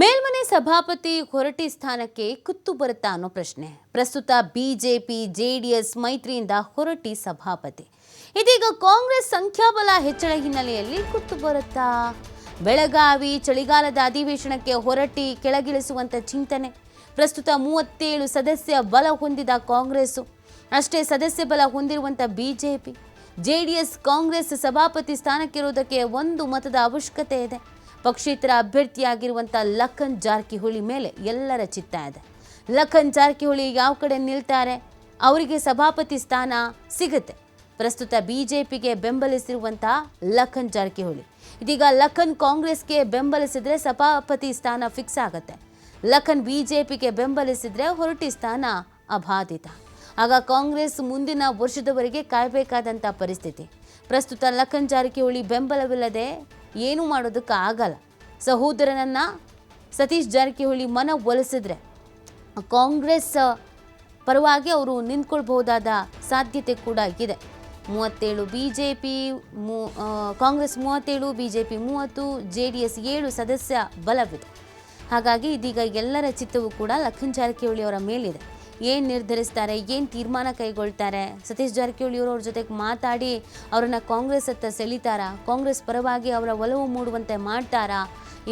ಮೇಲ್ಮನೆ ಸಭಾಪತಿ ಹೊರಟಿ ಸ್ಥಾನಕ್ಕೆ ಕುತ್ತು ಬರುತ್ತಾ ಅನ್ನೋ ಪ್ರಶ್ನೆ. ಪ್ರಸ್ತುತ ಬಿಜೆಪಿ, ಜೆಡಿಎಸ್ ಮೈತ್ರಿಯಿಂದ ಹೊರಟಿ ಸಭಾಪತಿ. ಇದೀಗ ಕಾಂಗ್ರೆಸ್ ಸಂಖ್ಯಾಬಲ ಹೆಚ್ಚಳ ಹಿನ್ನೆಲೆಯಲ್ಲಿ ಕುತ್ತು ಬರುತ್ತಾ? ಬೆಳಗಾವಿ ಚಳಿಗಾಲದ ಅಧಿವೇಶನಕ್ಕೆ ಹೊರಟಿ ಕೆಳಗಿಳಿಸುವಂತ ಚಿಂತನೆ. ಪ್ರಸ್ತುತ ಮೂವತ್ತೇಳು ಸದಸ್ಯ ಬಲ ಹೊಂದಿದ ಕಾಂಗ್ರೆಸ್. ಅಷ್ಟೇ ಸದಸ್ಯ ಬಲ ಹೊಂದಿರುವಂಥ ಬಿಜೆಪಿ. ಜೆಡಿಎಸ್ ಕಾಂಗ್ರೆಸ್ ಸಭಾಪತಿ ಸ್ಥಾನಕ್ಕಿರುವುದಕ್ಕೆ ಒಂದು ಮತದ ಅವಶ್ಯಕತೆ ಇದೆ. ಪಕ್ಷೇತರ ಅಭ್ಯರ್ಥಿಯಾಗಿರುವಂಥ ಲಖನ್ ಜಾರಕಿಹೊಳಿ ಮೇಲೆ ಎಲ್ಲರ ಚಿತ್ತ ಇದೆ. ಲಖನ್ ಜಾರಕಿಹೊಳಿ ಯಾವ ಕಡೆ ನಿಲ್ತಾರೆ? ಅವರಿಗೆ ಸಭಾಪತಿ ಸ್ಥಾನ ಸಿಗುತ್ತೆ. ಪ್ರಸ್ತುತ ಬಿಜೆಪಿಗೆ ಬೆಂಬಲಿಸಿರುವಂತಹ ಲಖನ್ ಜಾರಕಿಹೊಳಿ. ಇದೀಗ ಲಖನ್ ಕಾಂಗ್ರೆಸ್ಗೆ ಬೆಂಬಲಿಸಿದ್ರೆ ಸಭಾಪತಿ ಸ್ಥಾನ ಫಿಕ್ಸ್ ಆಗುತ್ತೆ. ಲಖನ್ ಬಿಜೆಪಿಗೆ ಬೆಂಬಲಿಸಿದ್ರೆ ಹೊರಟಿ ಸ್ಥಾನ ಅಬಾಧಿತ. ಆಗ ಕಾಂಗ್ರೆಸ್ ಮುಂದಿನ ವರ್ಷದವರೆಗೆ ಕಾಯಬೇಕಾದಂಥ ಪರಿಸ್ಥಿತಿ. ಪ್ರಸ್ತುತ ಲಖನ್ ಜಾರಕಿಹೊಳಿ ಬೆಂಬಲವಿಲ್ಲದೆ ಏನೂ ಮಾಡೋದಕ್ಕೆ ಆಗಲ್ಲ. ಸಹೋದರನನ್ನ ಸತೀಶ್ ಜಾರಕಿಹೊಳಿ ಮನ ಒಲಿಸಿದ್ರೆ ಕಾಂಗ್ರೆಸ್ ಪರವಾಗಿ ಅವರು ನಿಂತ್ಕೊಳ್ಬಹುದಾದ ಸಾಧ್ಯತೆ ಕೂಡ ಇದೆ. ಮೂವತ್ತೇಳು ಬಿ ಜೆ ಪಿ ಮೂ ಕಾಂಗ್ರೆಸ್ ಮೂವತ್ತೇಳು ಬಿ ಜೆ ಪಿ ಮೂವತ್ತು ಜೆ ಡಿ ಎಸ್ ಏಳು ಸದಸ್ಯ ಬಲವಿದೆ. ಹಾಗಾಗಿ ಇದೀಗ ಎಲ್ಲರ ಚಿತ್ತವೂ ಕೂಡ ಲಖನ್ ಜಾರಕಿಹೊಳಿ ಅವರ ಮೇಲಿದೆ. ಏನು ನಿರ್ಧರಿಸ್ತಾರೆ, ಏನು ತೀರ್ಮಾನ ಕೈಗೊಳ್ತಾರೆ? ಸತೀಶ್ ಜಾರಕಿಹೊಳಿ ಅವರು ಜೊತೆಗೆ ಮಾತಾಡಿ ಅವರನ್ನು ಕಾಂಗ್ರೆಸ್ ಹತ್ತ ಸೆಳಿತಾರಾ? ಕಾಂಗ್ರೆಸ್ ಪರವಾಗಿ ಅವರ ಒಲವು ಮೂಡುವಂತೆ ಮಾಡ್ತಾರಾ?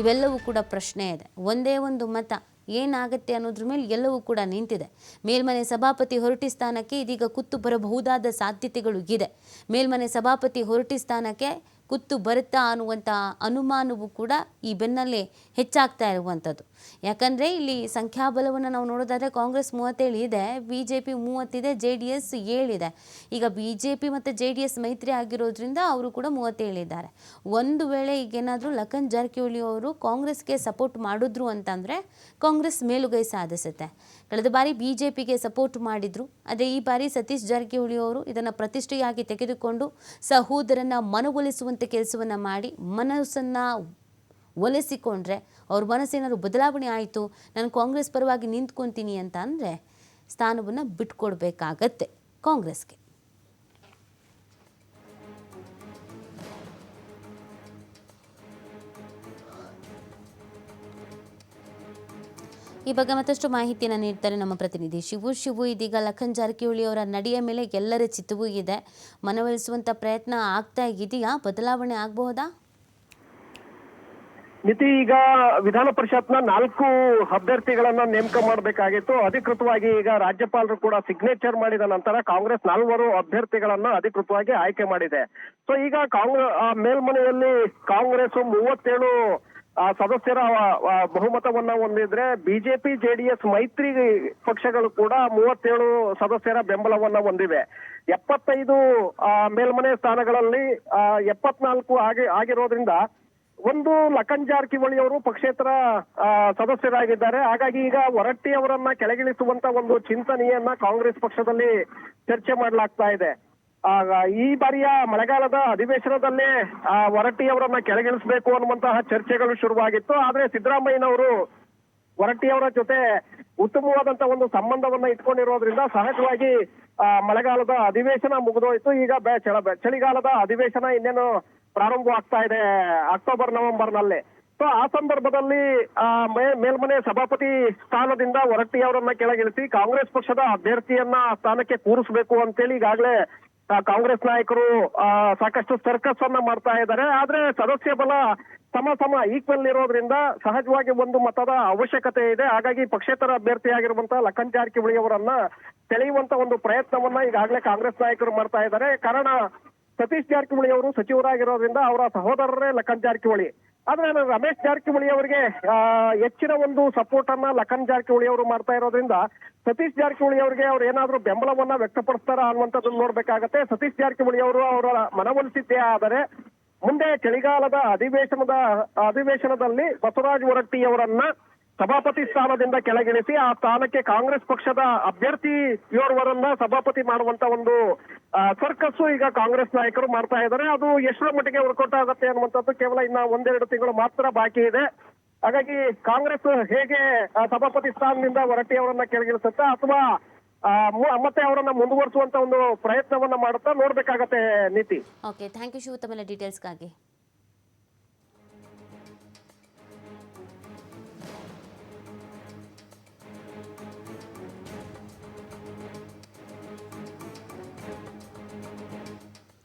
ಇವೆಲ್ಲವೂ ಕೂಡ ಪ್ರಶ್ನೆ ಇದೆ. ಒಂದೇ ಒಂದು ಮತ ಏನಾಗುತ್ತೆ ಅನ್ನೋದ್ರ ಮೇಲೆ ಎಲ್ಲವೂ ಕೂಡ ನಿಂತಿದೆ. ಮೇಲ್ಮನೆ ಸಭಾಪತಿ ಹೊರಟಿ ಸ್ಥಾನಕ್ಕೆ ಇದೀಗ ಕುತ್ತು ಬರಬಹುದಾದ ಸಾಧ್ಯತೆಗಳು ಇದೆ. ಮೇಲ್ಮನೆ ಸಭಾಪತಿ ಹೊರಟಿ ಸ್ಥಾನಕ್ಕೆ ಕುತ್ತು ಬರುತ್ತಾ ಅನ್ನುವಂಥ ಅನುಮಾನವು ಕೂಡ ಈ ಬೆನ್ನಲ್ಲೇ ಹೆಚ್ಚಾಗ್ತಾ ಇರುವಂಥದ್ದು. ಯಾಕಂದರೆ ಇಲ್ಲಿ ಸಂಖ್ಯಾಬಲವನ್ನು ನಾವು ನೋಡೋದಾದರೆ ಕಾಂಗ್ರೆಸ್ ಮೂವತ್ತೇಳು ಇದೆ ಬಿ ಜೆ ಪಿ ಮೂವತ್ತಿದೆ ಜೆ ಡಿ ಎಸ್ ಏಳಿದೆ ಈಗ ಬಿ ಜೆ ಪಿ ಮತ್ತು ಜೆ ಡಿ ಎಸ್ ಮೈತ್ರಿ ಆಗಿರೋದ್ರಿಂದ ಅವರು ಕೂಡ ಮೂವತ್ತೇಳಿದ್ದಾರೆ ಒಂದು ವೇಳೆ ಈಗೇನಾದರೂ ಲಖನ್ ಜಾರಕಿಹೊಳಿ ಅವರು ಕಾಂಗ್ರೆಸ್ಗೆ ಸಪೋರ್ಟ್ ಮಾಡಿದ್ರು ಅಂತಂದರೆ ಕಾಂಗ್ರೆಸ್ ಮೇಲುಗೈ ಸಾಧಿಸುತ್ತೆ. ಕಳೆದ ಬಾರಿ ಬಿ ಜೆ ಪಿಗೆ ಸಪೋರ್ಟ್ ಮಾಡಿದರು. ಅದೇ ಈ ಬಾರಿ ಸತೀಶ್ ಜಾರಕಿಹೊಳಿ ಅವರು ಇದನ್ನು ಪ್ರತಿಷ್ಠೆಯಾಗಿ ತೆಗೆದುಕೊಂಡು ಸಹೋದರನ ಮನವೊಲಿಸುವಂಥ ಕೆಲಸವನ್ನು ಮಾಡಿ ಮನಸ್ಸನ್ನು ಒಲಿಸಿಕೊಂಡ್ರೆ ಅವ್ರ ಮನಸ್ಸೇನಾದ್ರು ಬದಲಾವಣೆ ಆಯಿತು, ನಾನು ಕಾಂಗ್ರೆಸ್ ಪರವಾಗಿ ನಿಂತ್ಕೊತೀನಿ ಅಂತ ಅಂದರೆ ಸ್ಥಾನವನ್ನು ಬಿಟ್ಕೊಡ್ಬೇಕಾಗತ್ತೆ ಕಾಂಗ್ರೆಸ್ಗೆ. ಈ ಬಗ್ಗೆ ಮತ್ತಷ್ಟು ಮಾಹಿತಿಯನ್ನು ನೀಡ್ತಾರೆ ನಮ್ಮ ಪ್ರತಿನಿಧಿ ಶಿವು. ಶಿವು, ಇದೀಗ ಲಖನ್ ಜಾರಕಿಹೊಳಿ ಅವರ ನಡೆಯ ಮೇಲೆ ಎಲ್ಲರ ಚಿತ್ತವೂ ಇದೆ. ಮನವೊಲಿಸುವಂಥ ಪ್ರಯತ್ನ ಆಗ್ತಾ ಇದೆಯಾ? ಬದಲಾವಣೆ ಆಗಬಹುದಾ? ನಿತಿ, ಈಗ ವಿಧಾನ ಪರಿಷತ್ನ ನಾಲ್ಕು ಅಭ್ಯರ್ಥಿಗಳನ್ನ ನೇಮಕ ಮಾಡಬೇಕಾಗಿತ್ತು. ಅಧಿಕೃತವಾಗಿ ಈಗ ರಾಜ್ಯಪಾಲರು ಕೂಡ ಸಿಗ್ನೇಚರ್ ಮಾಡಿದ ನಂತರ ಕಾಂಗ್ರೆಸ್ ನಾಲ್ವರು ಅಭ್ಯರ್ಥಿಗಳನ್ನ ಅಧಿಕೃತವಾಗಿ ಆಯ್ಕೆ ಮಾಡಿದೆ. ಸೊ ಈಗ ಕಾಂಗ್ರೆಸ್ ಮೇಲ್ಮನೆಯಲ್ಲಿ ಕಾಂಗ್ರೆಸ್ ಮೂವತ್ತೇಳು ಆ, ಸದಸ್ಯರ ಬಹುಮತವನ್ನ ಹೊಂದಿದ್ರೆ ಬಿಜೆಪಿ ಜೆಡಿಎಸ್ ಮೈತ್ರಿ ಪಕ್ಷಗಳು ಕೂಡ ಮೂವತ್ತೇಳು ಸದಸ್ಯರ ಬೆಂಬಲವನ್ನ ಹೊಂದಿವೆ. ಎಪ್ಪತ್ತೈದು ಮೇಲ್ಮನೆ ಸ್ಥಾನಗಳಲ್ಲಿ ಎಪ್ಪತ್ನಾಲ್ಕು ಆಗಿ ಆಗಿರೋದ್ರಿಂದ ಒಂದು ಲಖನ್ ಜಾರಕಿಹೊಳಿ ಅವರು ಪಕ್ಷೇತರ ಸದಸ್ಯರಾಗಿದ್ದಾರೆ. ಹಾಗಾಗಿ ಈಗ ಹೊರಟ್ಟಿ ಅವರನ್ನ ಕೆಳಗಿಳಿಸುವಂತ ಒಂದು ಚಿಂತನೆಯನ್ನ ಕಾಂಗ್ರೆಸ್ ಪಕ್ಷದಲ್ಲಿ ಚರ್ಚೆ ಮಾಡಲಾಗ್ತಾ ಇದೆ. ಆಗ ಈ ಬಾರಿಯ ಮಳೆಗಾಲದ ಅಧಿವೇಶನದಲ್ಲೇ ಆ, ಅವರನ್ನ ಕೆಳಗಿಳಿಸಬೇಕು ಅನ್ನುವಂತಹ ಚರ್ಚೆಗಳು ಶುರುವಾಗಿತ್ತು. ಆದ್ರೆ ಸಿದ್ದರಾಮಯ್ಯನವರು ಹೊರಟ್ಟಿಯವರ ಜೊತೆ ಉತ್ತಮವಾದಂತಹ ಒಂದು ಸಂಬಂಧವನ್ನ ಇಟ್ಕೊಂಡಿರೋದ್ರಿಂದ ಸಹಜವಾಗಿ ಮಳೆಗಾಲದ ಅಧಿವೇಶನ ಮುಗಿದೋಯ್ತು. ಈಗ ಚಳಿಗಾಲದ ಅಧಿವೇಶನ ಇನ್ನೇನು ಪ್ರಾರಂಭವಾಗ್ತಾ ಇದೆ ಅಕ್ಟೋಬರ್ ನವೆಂಬರ್ನಲ್ಲಿ ಸೊ ಆ ಸಂದರ್ಭದಲ್ಲಿ ಮೇಲ್ಮನೆ ಸಭಾಪತಿ ಸ್ಥಾನದಿಂದ ಹೊರಟ್ಟಿ ಕೆಳಗಿಳಿಸಿ ಕಾಂಗ್ರೆಸ್ ಪಕ್ಷದ ಅಭ್ಯರ್ಥಿಯನ್ನ ಸ್ಥಾನಕ್ಕೆ ಕೂರಿಸಬೇಕು ಅಂತೇಳಿ ಈಗಾಗಲೇ ಕಾಂಗ್ರೆಸ್ ನಾಯಕರು ಸಾಕಷ್ಟು ಸರ್ಕಸ್ ಅನ್ನ ಮಾಡ್ತಾ ಇದ್ದಾರೆ. ಆದ್ರೆ ಸದಸ್ಯ ಬಲ ಸಮ ಸಮ ಈಕ್ವಲ್ ಇರೋದ್ರಿಂದ ಸಹಜವಾಗಿ ಒಂದು ಮತದ ಅವಶ್ಯಕತೆ ಇದೆ. ಹಾಗಾಗಿ ಪಕ್ಷೇತರ ಅಭ್ಯರ್ಥಿಯಾಗಿರುವಂತಹ ಲಖನ್ ಜಾರಕಿಹೊಳಿ ಅವರನ್ನ ಸೆಳೆಯುವಂತ ಒಂದು ಪ್ರಯತ್ನವನ್ನ ಈಗಾಗಲೇ ಕಾಂಗ್ರೆಸ್ ನಾಯಕರು ಮಾಡ್ತಾ ಇದ್ದಾರೆ. ಕಾರಣ ಸತೀಶ್ ಜಾರಕಿಹೊಳಿ ಅವರು ಸಚಿವರಾಗಿರೋದ್ರಿಂದ ಅವರ ಸಹೋದರರೇ ಲಖನ್ ಜಾರಕಿಹೊಳಿ. ಆದ್ರೆ ನಾನು ರಮೇಶ್ ಜಾರಕಿಹೊಳಿ ಅವರಿಗೆ ಹೆಚ್ಚಿನ ಒಂದು ಸಪೋರ್ಟ್ ಅನ್ನ ಲಖನ್ ಜಾರಕಿಹೊಳಿ ಅವರು ಮಾಡ್ತಾ ಇರೋದ್ರಿಂದ ಸತೀಶ್ ಜಾರಕಿಹೊಳಿ ಅವರಿಗೆ ಅವ್ರು ಏನಾದ್ರೂ ಬೆಂಬಲವನ್ನ ವ್ಯಕ್ತಪಡಿಸ್ತಾರ ಅನ್ನುವಂಥದ್ದನ್ನು ನೋಡ್ಬೇಕಾಗತ್ತೆ. ಸತೀಶ್ ಜಾರಕಿಹೊಳಿ ಅವರು ಅವರ ಮನವೊಲಿಸಿದ್ದೇ ಆದರೆ ಮುಂದೆ ಚಳಿಗಾಲದ ಅಧಿವೇಶನದ, ಅಧಿವೇಶನದಲ್ಲಿ ಬಸವರಾಜ್ ಹೊರಟ್ಟಿ ಅವರನ್ನ ಸಭಾಪತಿ ಸ್ಥಾನದಿಂದ ಕೆಳಗಿಳಿಸಿ ಆ ಸ್ಥಾನಕ್ಕೆ ಕಾಂಗ್ರೆಸ್ ಪಕ್ಷದ ಅಭ್ಯರ್ಥಿ ಯೋರ್ವರನ್ನ ಸಭಾಪತಿ ಮಾಡುವಂತ ಒಂದು ಸರ್ಕಸ್ ಈಗ ಕಾಂಗ್ರೆಸ್ ನಾಯಕರು ಮಾಡ್ತಾ ಇದ್ದಾರೆ. ಅದು ಎಷ್ಟರ ಮಟ್ಟಿಗೆ ವರ್ಕೌಟ್ ಆಗುತ್ತೆ ಅನ್ನುವಂಥದ್ದು ಕೇವಲ ಇನ್ನ ಒಂದೆರಡು ತಿಂಗಳು ಮಾತ್ರ ಬಾಕಿ ಇದೆ. ಹಾಗಾಗಿ ಕಾಂಗ್ರೆಸ್ ಹೇಗೆ ಸಭಾಪತಿ ಸ್ಥಾನದಿಂದ ಹೊರಟ್ಟಿ ಅವರನ್ನ ಕೆಳಗಿಳಿಸುತ್ತಾ ಅಥವಾ ಮತ್ತೆ ಅವರನ್ನ ಮುಂದುವರಿಸುವಂತ ಒಂದು ಪ್ರಯತ್ನವನ್ನ ಮಾಡುತ್ತಾ ನೋಡ್ಬೇಕಾಗತ್ತೆ ನೀತಿ. Okay thank you Shiva ಡೀಟೇಲ್ಸ್ಗಾಗಿ